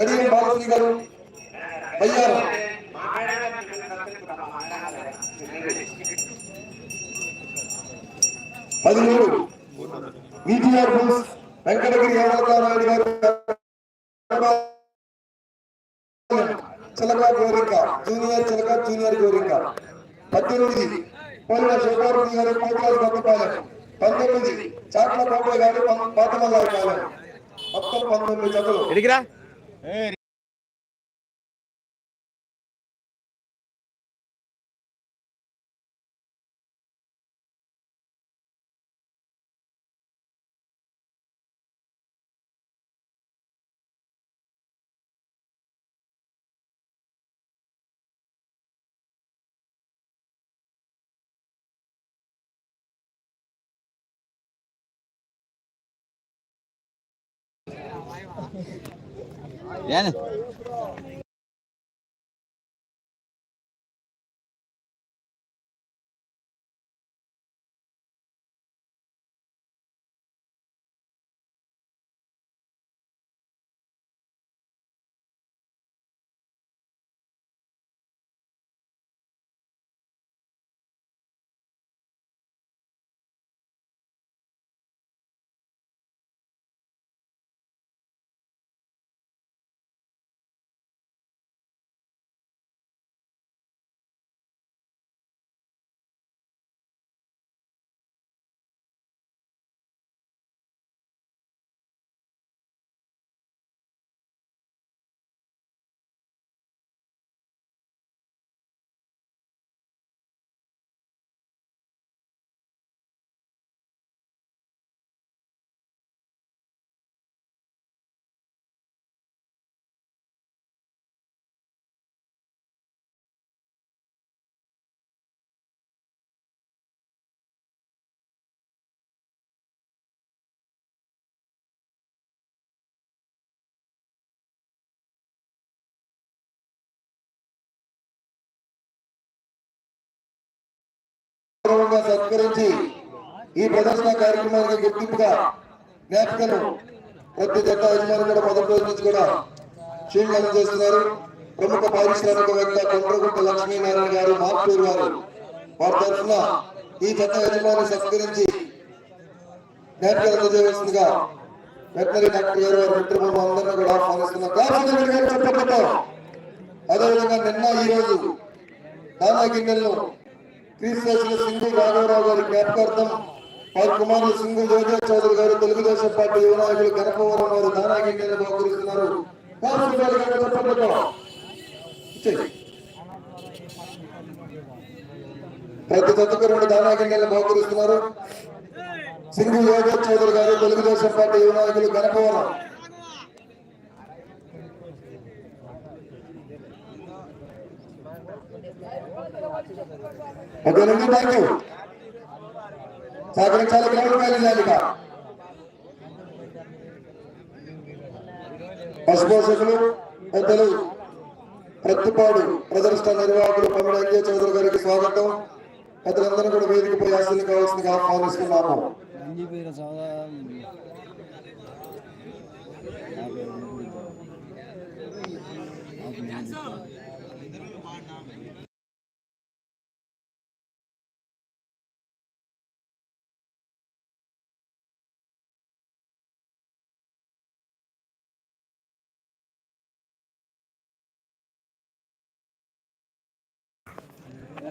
కడియం బాలశ్రీ గారు అయ్యారు. పదిహేడు విటిఆర్ బుల్స్ వెంకటగిరి యాదవరాయుడు గారు. చిలక గోరిక జూనియర్ చిలక జూనియర్ గోరిక పద్దెనిమిది పోలిన శివరామరెడ్డి గారు కోట్లాది గొప్పపాలెం పంతొమ్మిది చాట్ల బాబాయ్ గారు పాతమల్లారి పాలెం. మొత్తం పంతొమ్మిది జతలు 哎。Yani ఈ ప్రదర్శన కార్యక్రమానికి గుర్తింపుగా జ్ఞాపికలు ప్రతి జట్ట యజమాని కూడా మొదటి రోజు నుంచి కూడా షీల్డ్ చేస్తున్నారు. ప్రముఖ పారిశ్రామికవేత్త కొండ్రగుట్ట లక్ష్మీనారాయణ గారు మార్పూరు గారు వారి తరఫున ఈ జట్ట యజమాని సత్కరించి జ్ఞాపికలు అందజేయవలసిందిగా వెటనరీ డాక్టర్ గారు వారి మిత్రులు అందరినీ కూడా ఆహ్వానిస్తున్నారు అదేవిధంగా నిన్న ఈ రోజు దానా గిన్నెలను క్రీస్తుల సింగు రాఘవరావు గారి జ్ఞాపకార్థం వారి కుమారులు సింగు జోజా చౌదరి గారు తెలుగుదేశం పార్టీ యువ నాయకులు గణపవరం వారు దానాగిన్నెలు బహుకరిస్తున్నారు. ప్రతి జతకు రెండు దానాగిన్నెలు బహుకరిస్తున్నారు. సింగు యోగా చౌదరి గారు తెలుగుదేశం పార్టీ యువ నాయకులు గణపవరం. ఓకేనండి థ్యాంక్ యూ సహకరించాలి గ్రౌండ్ బయలుదేరిక బస్ పోషకులు పెద్దలు ప్రతిపాడు ప్రదర్శన నిర్వాహకులు పమ్మడి అంజయ్ చౌదరి గారికి స్వాగతం. పెద్దలందరూ కూడా వేదిక పోయి ఆశలు కావాల్సిందిగా ఆహ్వానిస్తున్నాము.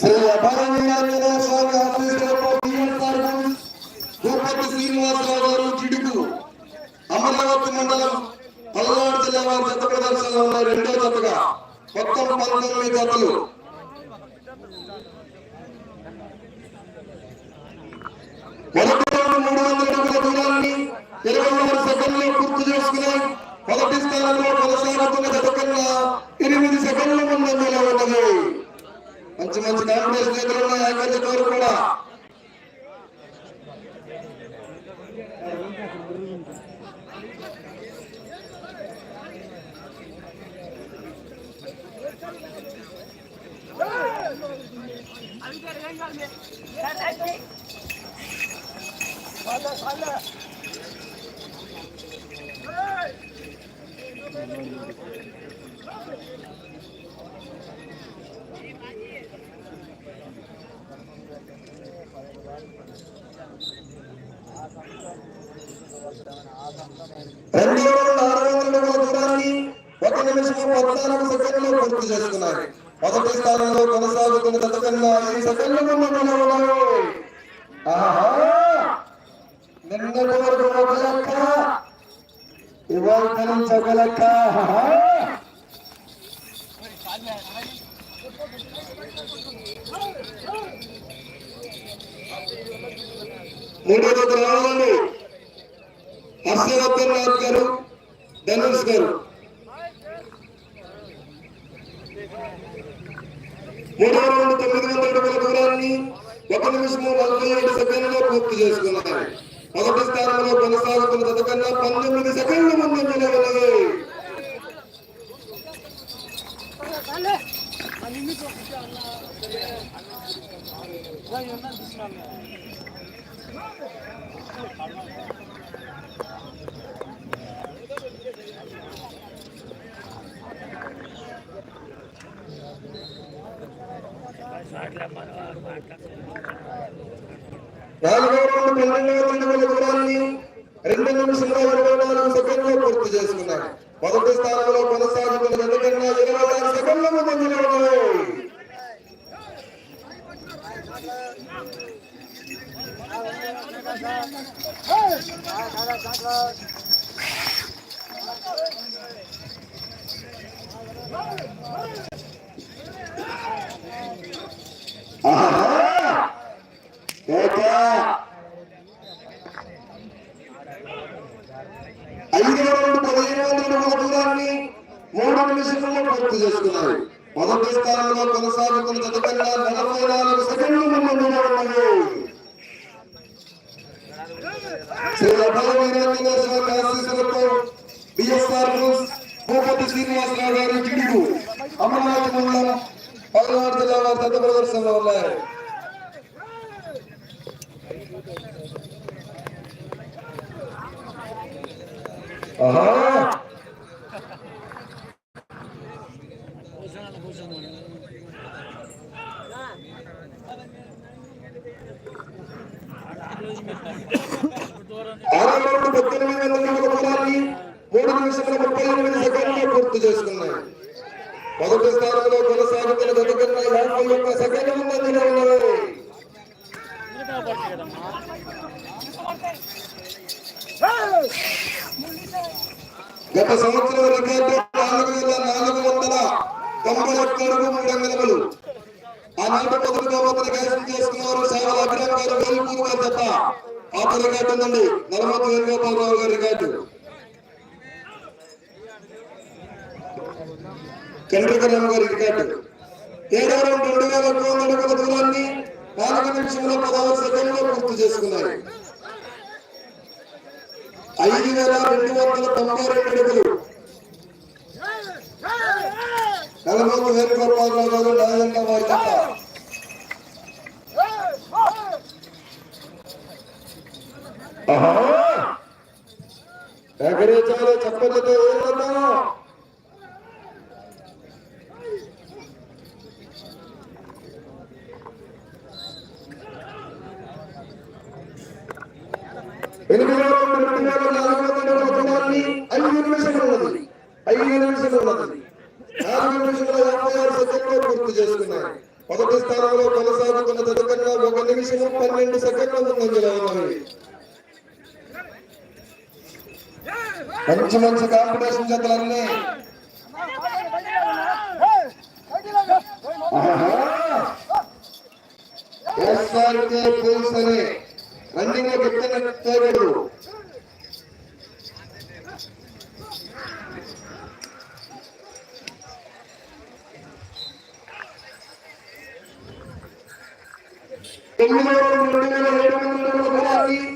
శ్రీ అభరణీయార్జున స్వామి ఆఫీసులో బిఎస్ఆర్ శ్రీనివాసరావు గారు జిడుగు అమరావతి మండలం పల్నాడు జిల్లా వారి జత ప్రదర్శనలో ఉన్న రెండో జతగా మొత్తం పంతొమ్మిది జతలు చేసుకున్నాయి మొదటి స్థానంలో కొనసాగుతున్న జత కన్నా ఎనిమిది సెకండ్ల ముందంజలో ఉన్నది మంచి మంచి కాంపిటీషన్ ఎదురున్నాయి ఆ జత వారు కూడా రెండో రౌండ్ ఆరు వందల దూరాన్ని ఒక నిమిషం పద్నాలుగు సెకండ్లు పూర్తి చేసుకున్నారు. మొదటి స్థానంలో కొనసాగుతున్న జత ఐదు సెకండ్ల ముందంజలో ఉన్నాయి ఆహా నిన్నటి వరకు ఒక లెక్క ఇవాళ నుంచి ఒక లెక్క ఆహా. మూడో జత హర్షవర్ధన్ గారు ధనుష్ గారు. మూడో రౌండ్ తొమ్మిది వందల అడుగుల దూరాన్ని ఒక నిమిషం నలభై ఏడు సెకండ్లో పూర్తి చేసుకున్నారు. మొదటి స్థానంలో కొనసాగుతున్న జత పంతొమ్మిది సెకండ్ల ముందు నిలవలేదు నాలుగో రౌండ్ పన్నెండు వందల అడుగుల దూరాన్ని రెండు నిమిషముల ఇరవై నాలుగు సెకండ్లు పూర్తి చేసుకున్నారు మొదటి స్థానంలో కొనసాగుతున్న జత కన్నా ఇరవై ఆరు సెకండ్ల ముందు ఐదు రౌండ్ పదిహేను వందల అడుగుల దూరాన్ని మూడు నిమిషంలో పూర్తి చేసుకున్నారు. మొదటి స్థానంలో కొనసాగుతున్న జత నలభై నాలుగు సెకండ్లు ముందు ఉన్నది శ్రీ అభయ వీరాంజనేయ ఆశీస్సులతో బిఎస్ఆర్ న్యూస్ భూపతి శ్రీనివాసరావు గారి జిడుగు అమరావతి మండలం పల్నాడు జిల్లా వారి దత్త ప్రదర్శనలో ఉన్నాయి ఆహా ఆరో రౌండ్ పద్దెనిమిది వందల అడుగుల దూరాన్ని మూడు నిమిషముల ముప్పై ఎనిమిది సెకండ్లు పూర్తి చేసుకున్నాయి మొదటి స్థానంలో కొనసాగుతున్న కన్నా యాభై ఒక్క ముందంజలో గత సంవత్సరం రికార్డు నాలుగు వేల నాలుగు వందల తొంభై ఒక్క అడుగు మూడు అంగళములు ఆనాటి మొదటిగా మొదటి కైవసం చేసుకున్నవారు సేవల అభిరామ్ గారు తప్ప పాత రికార్డు ఉందండి నలమతి వేణుగోపాలరావు గారి రికార్డు చంద్రకరావు గారి రికార్డు ఏడో రౌండ్ రెండు వేల రెండు వందల అడుగుల దూరాన్ని నాలుగు నిమిషంలో పదహారు సెకండ్లో పూర్తి చేసుకున్నారు. ఐదు వేల రెండు వందల తొంభై రెండు అడుగులు. నలభై వేణుగోపాలరావు గారు రాజంగా వారి తప్ప ఎగరేచాలో చెప్పలతో ఏమన్నా ఎనిమిది ఐదు ఉన్నది. ఐదు ఉన్నది. నాలుగు యాభై ఆరు సెకండ్లు పూర్తి చేసుకున్నారు మొదటి స్థానంలో కొనసాగుతున్న ఒక పన్నెండు సెకండ్ల ముందంజలో ఉన్నది మంచి మంచి కాంపిటీషన్ జతలన్నీ ఎస్ఆర్కే పోల్స్ అని రన్నింగ్లో పెట్టినట్టు తొమ్మిది వందల రెండు వందల ఏడు వందల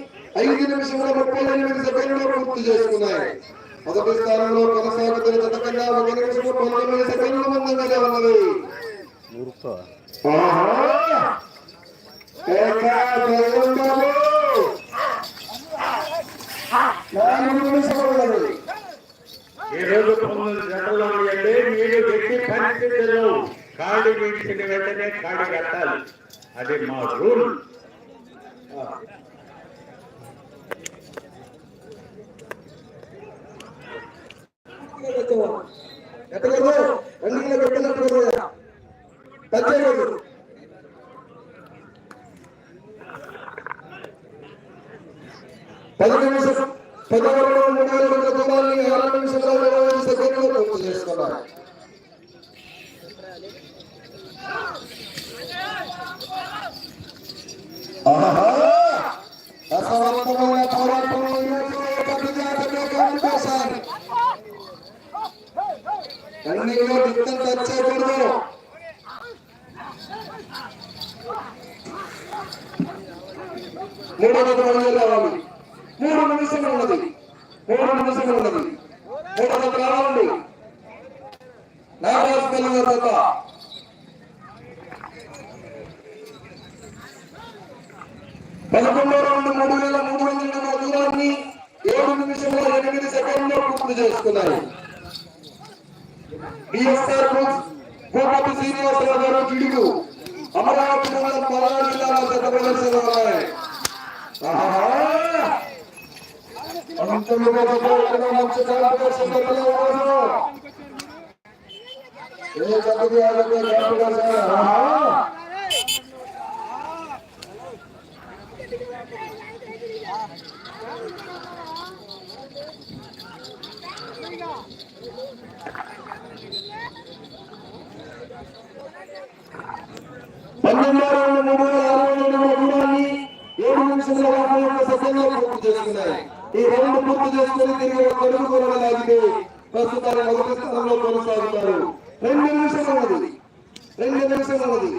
ఐదు నిమిషముల ముప్పై ఎనిమిది సెకండ్లు పూర్తి చేసుకున్నాయి. మొదటి స్థానంలో కొనసాగుతున్న జత ఒక నిమిషము పంతొమ్మిది సెకండ్లు ముందుగానే ఉన్నది. ఆహా! మీరు ఎట్టి పరిస్థితుల్లో కాడి వీడ్చిన వెంటనే కాడు కట్టాలి. అది మా రూల్. pessoa. అన్నిలో దిక్కం తెచ్చకూడదు మూడు వందల వరకు రావాలి. మూడు నిమిషం ఉన్నది. మూడు నిమిషం ఉన్నది. మూడు వందలు రావాలి. నాగరాజు పల్లి దశ పదకొండు రెండు మూడు వేల మూడు వందల దూరాన్ని ఏడు నిమిషంలో ఎనిమిది సెకండ్లో పూర్తి చేసుకున్నారు. బిఎస్ఆర్ భూపతి శ్రీనివాసరావు గారు కిడుగు. అమరావతి మండలం పల్నాడు జిల్లాలో జత ప్రదర్శన ఉన్నాయి. అంతలో మంచి కాంపిటీషన్ ఏ ఆ జత కాంపిటీషన్ ఆహా! పన్నెండో రౌండ్ మూడు వేల అరవై రెండు దూరాన్ని ఏడు నిమిషముల యాభై ఒక్క సెకండ్లో పూర్తి చేసుకున్నాయి ఈ రెండు పూర్తి చేసుకుని తిరిగి కొనుగోలు అడుగు కూడా లాగితే ప్రస్తుతాన్ని మొదటి స్థానంలో కొనసాగుతారు రెండు నిమిషం ఉన్నది రెండు నిమిషం ఉన్నది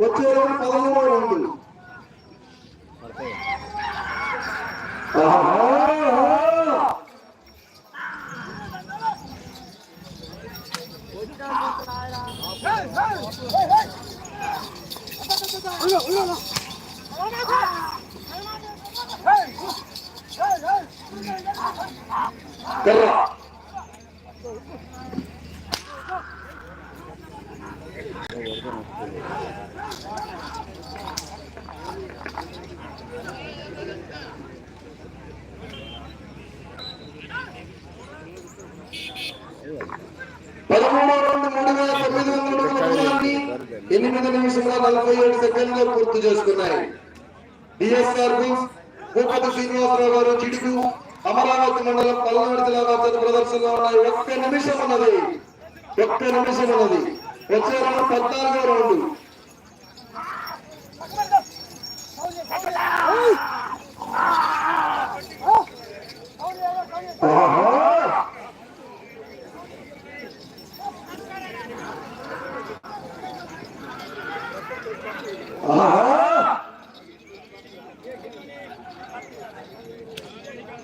వచ్చే రౌండ్ పదమూడో రౌండ్ ఆహా! కర్ర పదమూడు రౌండ్ మూడు వేల తొమ్మిది వందల అడుగుల దూరాన్ని ఎనిమిది నిమిషముల నలభై ఏడు సెకండ్లు పూర్తి చేసుకున్నాయి. డిఎస్ఆర్ భూపతి శ్రీనివాసరావు గారు చిడుకు అమరావతి మండలం పల్నాడు జిల్లా రాష్ట్ర ప్రదర్శనలో ఉన్నాయి. ఒక్క నిమిషం ఉన్నది. ఒక్క నిమిషం ఉన్నది. వచ్చే రౌండ్ పద్నాలుగో రౌండ్.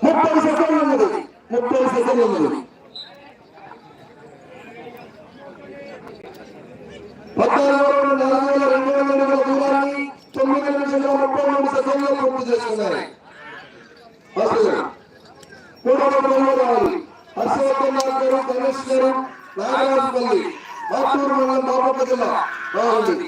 ముప్పై సెకండ్లు ఉన్నది. ముప్పై సెకండ్లు ఉన్నది. పద్నాలుగు నాలుగు వేల రెండు వందల అడుగుల దూరాన్ని తొమ్మిది నిమిషంలో ముప్పై మూడు సెకండ్లు పూర్తి చేసుకున్నారు అసలు మూడవ రౌండ్లో రావాలి. హర్షవర్ధన్ నాథ్ గారు గణేష్ గారు మండలం బాపట్ల జిల్లా బాగుంది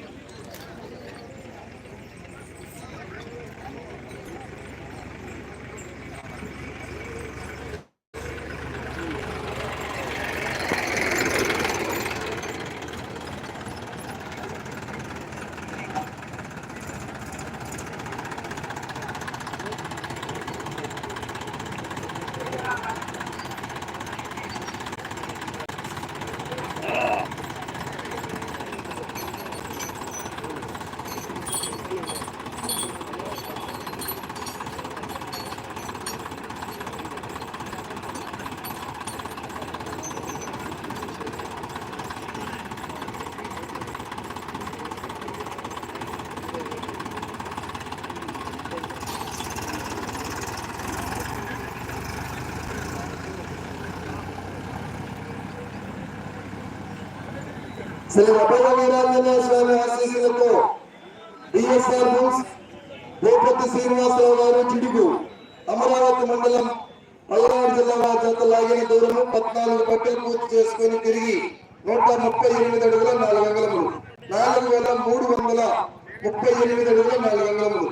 శ్రీ అభయ వీరాంజనేయ స్వామి ఆశీస్సులతో డిఎస్ఆర్ బుల్స్ భూపతి శ్రీనివాసరావు గారు చిడుగు అమరావతి మండలం పల్నాడు జిల్లా వారి చేత లాగిన దూరము పద్నాలుగు పట్టెలు పూర్తి చేసుకొని తిరిగి నూట ముప్పై ఎనిమిది అడుగుల నాలుగు అంగళములు నాలుగు వేల మూడు వందల ముప్పై ఎనిమిది అడుగుల నాలుగు అంగళములు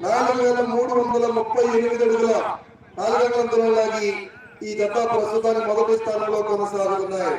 నాలుగు వేల మూడు వందల ముప్పై ఎనిమిది అడుగుల నాలుగు అంగళం దూరం లాగి ఈ జత ప్రస్తుతానికి మొదటి స్థానంలో కొనసాగుతున్నాయి.